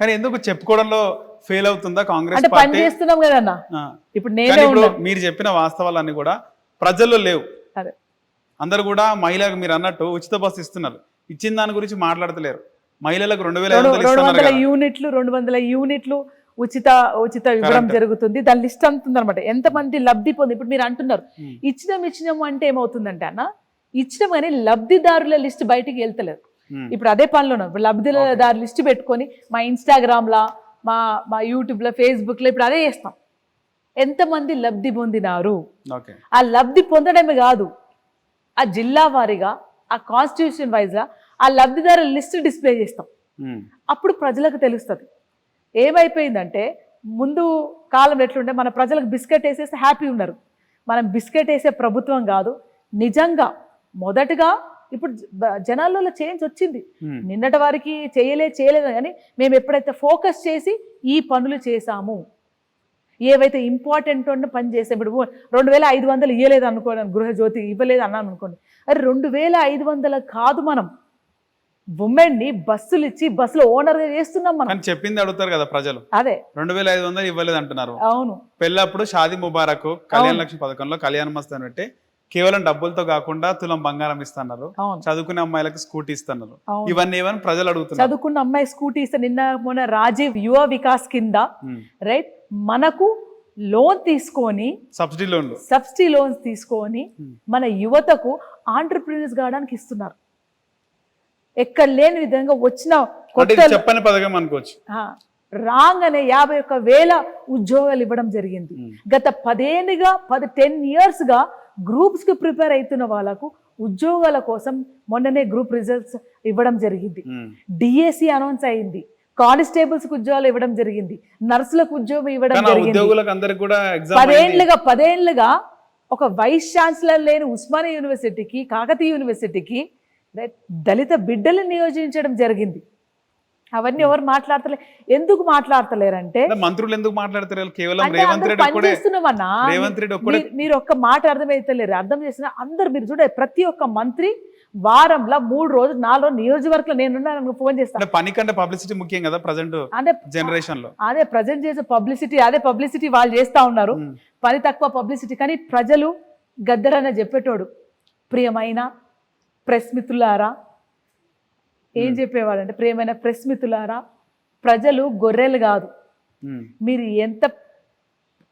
కానీ ఎందుకు చెప్పుకోవడంలో ఫెయిల్ అవుతుందా కాంగ్రెస్ పార్టీ చేస్తున్నాం కదన్న. ఇప్పుడు నేనే మీరు చెప్పిన వాస్తవాలన్నీ కూడా ప్రజల్లో లేవు అదే అందరు కూడా మహిళలకు మీరు అన్నట్టు ఉచిత బస్సు ఇస్తున్నారు ఇచ్చిన దాని గురించి మాట్లాడతలేరు మహిళలకు రెండు వేల. యూనిట్లు రెండు వందల యూనిట్లు ఉచిత ఉచిత ఇవ్వడం. జరుగుతుంది దాని లిస్ట్ అంతుంది అనమాట ఎంతమంది లబ్ధి పొంది ఇప్పుడు మీరు అంటున్నారు. ఇచ్చినాం ఇచ్చినాము అంటే ఏమవుతుందంటే అన్న ఇచ్చినాం కానీ లబ్ధిదారుల లిస్ట్ బయటికి వెళ్తలేదు. ఇప్పుడు అదే పనిలో ఉన్నాం ఇప్పుడు లబ్ధిదారు లిస్ట్ పెట్టుకొని మా ఇన్స్టాగ్రామ్లా మా మా యూట్యూబ్లో ఫేస్బుక్లో ఇప్పుడు అదే చేస్తాం. ఎంతమంది లబ్ధి పొందినారు? ఆ లబ్ధి పొందడమే కాదు ఆ జిల్లా వారీగా ఆ కాన్స్టిట్యూషన్ వైజ్గా ఆ లబ్ధిదారుల లిస్ట్ డిస్ప్లే చేస్తాం. ఉమ్. అప్పుడు ప్రజలకు తెలుస్తుంది. ఏమైపోయిందంటే ముందు కాలం ఎట్లుంటే మన ప్రజలకు బిస్కెట్ వేసేస్తే హ్యాపీ ఉన్నారు. మనం బిస్కెట్ వేసే ప్రభుత్వం కాదు నిజంగా మొదటగా ఇప్పుడు జనాల్లో చేంజ్ వచ్చింది. నిన్నటి వారికి చేయలే చేయలేదు కానీ మేము ఎప్పుడైతే ఫోకస్ చేసి ఈ పనులు చేశాము ఏవైతే ఇంపార్టెంట్ ఉన్న పని చేసాం ఇప్పుడు రెండు వేల ఐదు వందలు ఇవ్వలేదు అనుకోండి గృహజ్యోతి ఇవ్వలేదు అన్నాను అనుకోండి. అరే రెండు వేల ఐదు వందలు కాదు మనం. ఉమెన్ని బస్సులు ఇచ్చి బస్సులో ఓనర్గా చేస్తున్నాం మనం. చెప్పింది అడుగుతారు కదా ప్రజలు. అదే. రెండు వేల ఐదు వందలు ఇవ్వలేదు అంటున్నారు. అవును. పెళ్ళప్పుడు షాది ముబారక్ కళ్యాణ లక్ష్మి పథకంలో కళ్యాణ మస్తు పెట్టి కేవలం డబ్బులతో కాకుండా తులం బంగారం ఇస్తున్నారు. చదువుకునే అమ్మాయిలకు స్కూటీ ఇస్తున్నారు. ఇవన్నీ ఏమని ప్రజలు అడుగుతున్నారు? చదువుకున్న అమ్మాయి స్కూటీ ఇస్తే నిన్న మొన్న రాజీవ్ యువ వికాస్ కింద. రైట్? మనకు లోన్ తీసుకొని సబ్సిడీ లోన్లు. సబ్సిడీ లోన్స్ తీసుకొని. మన యువతకు ఆంటర్ప్రీనర్స్ కావడానికి ఇస్తున్నారు. ఎక్కడ లేని విధంగా వచ్చిన చెప్పని పథకం అనుకోవచ్చు. రాగానే యాభై ఒక్క వేల ఉద్యోగాలు ఇవ్వడం జరిగింది. గత పదేళ్ళుగా పది టెన్ ఇయర్స్గా గ్రూప్స్కి ప్రిపేర్ అవుతున్న వాళ్ళకు ఉద్యోగాల కోసం మొన్ననే గ్రూప్ రిజల్ట్స్ ఇవ్వడం జరిగింది. డిఎస్సి అనౌన్స్ అయింది కానిస్టేబుల్స్ ఉద్యోగాలు ఇవ్వడం జరిగింది నర్సులకు ఉద్యోగం ఇవ్వడం జరిగింది. పదేళ్ళుగా పదేళ్ళుగా ఒక వైస్ ఛాన్సలర్ లేని ఉస్మానియా యూనివర్సిటీకి కాకతీయ యూనివర్సిటీకి దళిత బిడ్డలు నియోజించడం జరిగింది అవన్నీ ఎవరు మాట్లాడతలే ఎందుకు మాట్లాడతలేరంటే అంటే మంత్రులు ఎందుకు మాట్లాడతారు కేవలం రేవంత్ రెడ్డి రేవంత్ రెడ్డి మీరు- ఒక్క మాట అర్థమైతలేరు అర్థం చేసిన అందరు మీరు చూడండి ప్రతి ఒక్క మంత్రి వారంలో మూడు రోజులు నాలుగు రోజులు నియోజకవర్గంలో నేనున్నాను ఫోన్ చేస్తాను పని కంటే పబ్లిసిటీ ముఖ్యం కదా ప్రజెంట్ అంటే జనరేషన్లో అదే ప్రజెంట్ చేసే పబ్లిసిటీ అదే పబ్లిసిటీ వాళ్ళు చేస్తా ఉన్నారు. పని తక్కువ పబ్లిసిటీ కానీ ప్రజలు గద్దరన్న చెప్పేటోడు. ప్రియమైన ప్రెస్ మిత్రులారా ఏం చెప్పేవాడంటే ప్రియమైన ప్రెస్ మిత్రులారా ప్రజలు గొర్రెలు కాదు. ఉమ్. మీరు ఎంత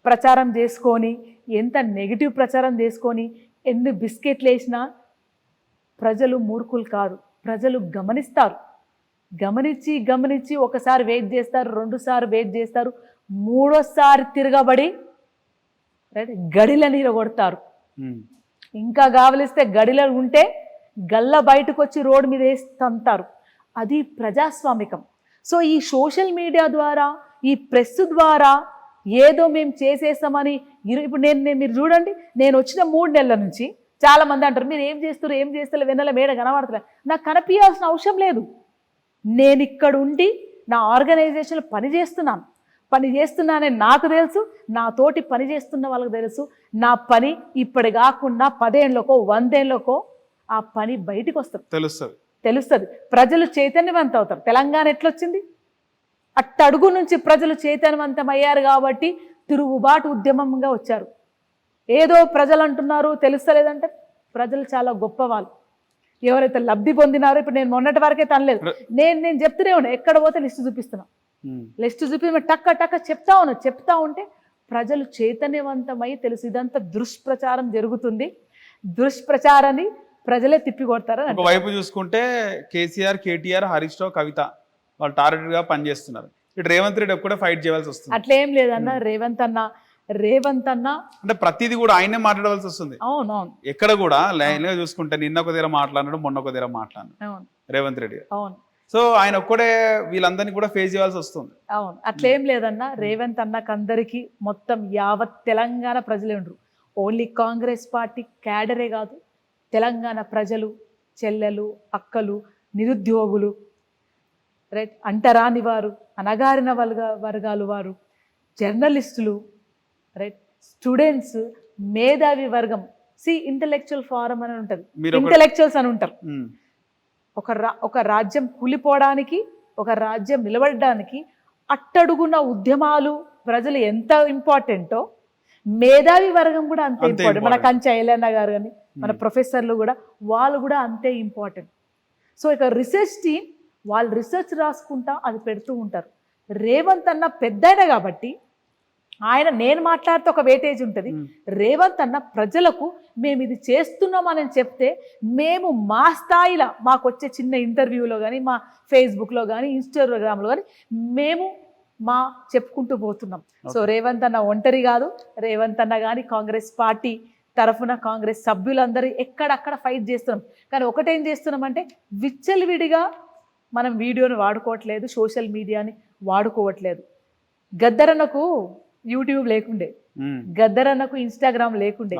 ప్రచారం చేసుకొని ఎంత నెగిటివ్ ప్రచారం చేసుకొని ఎన్ని బిస్కెట్లు వేసినా ప్రజలు మూర్ఖులు కాదు. ప్రజలు గమనిస్తారు. గమనించి గమనించి ఒకసారి వెయిట్ చేస్తారు రెండుసార్లు వెయిట్ చేస్తారు మూడోసారి తిరగబడి రైట్ గడిల నీరు కొడతారు. ఉమ్. ఇంకా కావలిస్తే గడిలో ఉంటే గల్ల బయటకు వచ్చి రోడ్డు మీద వేసి తంతారు. అది ప్రజాస్వామికం. సో ఈ సోషల్ మీడియా ద్వారా ఈ ప్రెస్ ద్వారా ఏదో మేము చేసేస్తామని ఇప్పుడు నేను నేను- మీరు చూడండి నేను వచ్చిన మూడు నెలల నుంచి చాలా మంది అంటారు మీరు ఏం చేస్తారు ఏం చేస్తారు వెన్నెల మేడ కనబడతలే. నాకు కనిపించాల్సిన అవసరం లేదు. నేను ఇక్కడ ఉండి నా ఆర్గనైజేషన్ పని చేస్తున్నాను. పని చేస్తున్నానని నాకు తెలుసు నా తోటి పని చేస్తున్న వాళ్ళకి తెలుసు. నా పని ఇప్పటి కాకుండా పదేళ్ళకో వందేళ్ళకో ఆ పని బయటకు వస్తుంది. తెలుస్తుంది. తెలుస్తుంది. ప్రజలు చైతన్యవంతం అవుతారు తెలంగాణ ఎట్లొచ్చింది? అట్టడుగు నుంచి ప్రజలు చైతన్యవంతం అయ్యారు కాబట్టి తిరుగుబాటు ఉద్యమంగా వచ్చారు. ఏదో ప్రజలు అంటున్నారు తెలుస్తలేదంటే ప్రజలు చాలా గొప్పవాళ్ళు. ఎవరైతే లబ్ధి పొందినారో ఇప్పుడు నేను మొన్నటి వరకే తనలేదు. నేను నేను చెప్తూనే ఉన్నా ఎక్కడ పోతే లిస్ట్ చూపిస్తున్నా. లిస్ట్ చూపి టక్క టక్క చెప్తా ఉన్నా. చెప్తా ఉంటే ప్రజలు చైతన్యవంతమై తెలుసు. ఇదంతా దుష్ప్రచారం జరుగుతుంది. దుష్ప్రచారాన్ని ప్రజలే తిప్పికొడతారని ఒక వైపు చూసుకుంటే కేసీఆర్ కేటీఆర్ హరీష్ రావు కవిత వాళ్ళు టార్గెట్గా పనిచేస్తున్నారు. ఇటు రేవంత్ రెడ్డి ఒక్కడే ఫైట్ చేయాల్సి వస్తుంది. అట్లేం లేదన్న రేవంత్ అన్న రేవంత్ అన్న. అంటే ప్రతిదీ కూడా ఆయనే మాట్లాడవలసి వస్తుంది. అవునవును. ఎక్కడ కూడా లైన్గా చూసుకుంటే నిన్న ఒక దగ్గర మాట్లాడడం మొన్న ఒక దగ్గర మాట్లాడినాడు అవును. రేవంత్ రెడ్డి. అవును. సో ఆయన ఒక్కడే వీళ్ళందరినీ కూడా ఫేస్ చేయాల్సి వస్తుంది. అవును. అట్లేం లేదన్న రేవంత్ అన్నకు అందరికీ మొత్తం యావత్ తెలంగాణ ప్రజలే ఉండరు. ఓన్లీ కాంగ్రెస్ పార్టీ క్యాడరే కాదు. తెలంగాణ ప్రజలు చెల్లెలు అక్కలు నిరుద్యోగులు రైట్ అంటరాని వారు అనగారిన వర్గ వర్గాలు వారు జర్నలిస్టులు రైట్ స్టూడెంట్స్ మేధావి వర్గం. సి ఇంటలెక్చువల్ ఫారం అని ఉంటుంది. ఇంటలెక్చువల్స్ అని ఉంటారు. ఒక రా ఒక రాజ్యం కూలిపోవడానికి ఒక రాజ్యం నిలబడడానికి అట్టడుగున ఉద్యమాలు ప్రజలు ఎంత ఇంపార్టెంటో మేధావి వర్గం కూడా అంతే ఇంపార్టెంట్ మన. కంచె ఐలన్న గారు కానీ మన ప్రొఫెసర్లు కూడా వాళ్ళు కూడా అంతే ఇంపార్టెంట్ సో ఇక రీసెర్చ్ టీం వాళ్ళు రీసెర్చ్ రాసుకుంటా అది పెడుతూ ఉంటారు. రేవంత్ అన్న పెద్దాయన కాబట్టి ఆయన నేను మాట్లాడితే ఒక వేటేజ్ ఉంటుంది. ఉమ్. రేవంత్ అన్న ప్రజలకు మేము ఇది చేస్తున్నామని చెప్తే మేము మా స్థాయిలో మాకు వచ్చే చిన్న ఇంటర్వ్యూలో కానీ మా ఫేస్బుక్లో కానీ ఇన్స్టాగ్రామ్లో కానీ మేము మా చెప్పుకుంటూ పోతున్నాం. సో రేవంత్ అన్న ఒంటరి కాదు. రేవంత్ అన్న కానీ కాంగ్రెస్ పార్టీ తరఫున కాంగ్రెస్ సభ్యులందరూ ఎక్కడక్కడ ఫైట్ చేస్తున్నాం. కానీ ఒకటేం చేస్తున్నామంటే విచ్చలవిడిగా మనం వీడియోని వాడుకోవట్లేదు సోషల్ మీడియాని వాడుకోవట్లేదు. గద్దరన్నకు యూట్యూబ్ లేకుండే. గద్దరన్నకు ఇన్స్టాగ్రామ్ లేకుండే.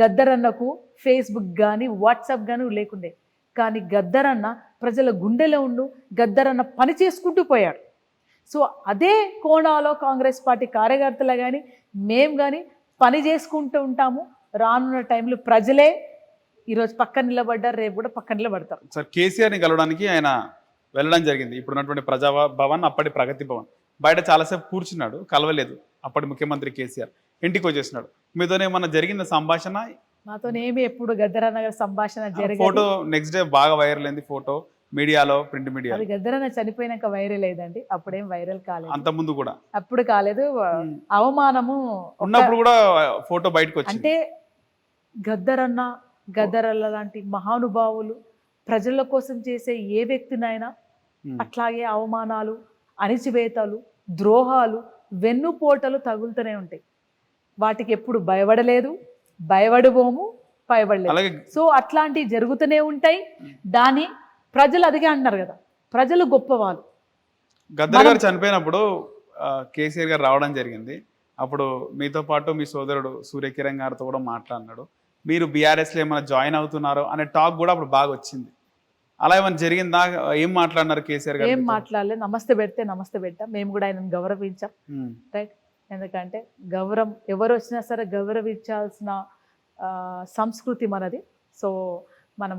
గద్దరన్నకు ఫేస్బుక్ కానీ వాట్సాప్ కానీ లేకుండే. కానీ గద్దరన్న ప్రజల గుండెలో ఉండు గద్దరన్న పని చేసుకుంటూ పోయాడు. సో అదే కోణాలో కాంగ్రెస్ పార్టీ కార్యకర్తలు కానీ మేము కానీ పని చేసుకుంటూ ఉంటాము. రానున్న టైంలో ప్రజలే ఈరోజు పక్కన నిలబడ్డారు రేపు కూడా పక్కన నిలబడతారు. సార్ కేసీఆర్ని కలవడానికి ఆయన వెళ్ళడం జరిగింది. ఇప్పుడు ఉన్నటువంటి ప్రజా భవన్ అప్పటి ప్రగతి భవన్. బయట చాలాసేపు కూర్చున్నాడు కలవలేదు అప్పటి ముఖ్యమంత్రి కేసీఆర్. ఇంటికి వచ్చేసినాడు. మీతోనే ఏమన్నా జరిగిన సంభాషణ? మాతోనేమి ఎప్పుడు గద్దరన్న గారి సంభాషణ జరగదు. ఫోటో నెక్స్ట్ డే బాగా వైరల్ అయింది ఫోటో. మీడియాలో ప్రింట్ మీడియా అది గద్దరన్న చనిపోయినాక వైరల్ అయ్యిందండి అప్పుడేం వైరల్ కాలేదు. అంత ముందు కూడా. అప్పుడు కాలేదు. అవమానము ఉన్నప్పుడు కూడా ఫోటో బయటకు వచ్చింది అంటే గద్దరన్న గద్దరల్ల లాంటి మహానుభావులు ప్రజల కోసం చేసే ఏ వ్యక్తినైనా. అట్లాగే అవమానాలు అణిచివేతలు ద్రోహాలు వెన్నుపోటలు తగులుతూనే ఉంటాయి. వాటికి ఎప్పుడు భయపడలేదు భయపడిపోము భయపడలేదు. సో అట్లాంటివి జరుగుతూనే ఉంటాయి. దాని ప్రజలు అదిగే అంటున్నారు కదా. ప్రజలు గొప్పవాళ్ళు గద్దర్ గారు చనిపోయినప్పుడు కేసీఆర్ గారు రావడం జరిగింది. అప్పుడు మీతో పాటు మీ సోదరుడు సూర్యకిరణ్ గారితో కూడా మాట్లాడినాడు. మీరు బీఆర్ఎస్లో ఏమైనా జాయిన్ అవుతున్నారో అనే టాక్ కూడా అప్పుడు బాగా వచ్చింది. అలా ఏమైనా జరిగిందా? ఏం మాట్లాడినారు కేసీఆర్ గారు ఏం? మాట్లాడలేదు. నమస్తే పెడితే నమస్తే పెట్టాం. మేము కూడా ఆయనను గౌరవించాం. రైట్? ఎందుకంటే గౌరవం ఎవరు వచ్చినా సరే గౌరవించాల్సిన సంస్కృతి మనది. సో మనం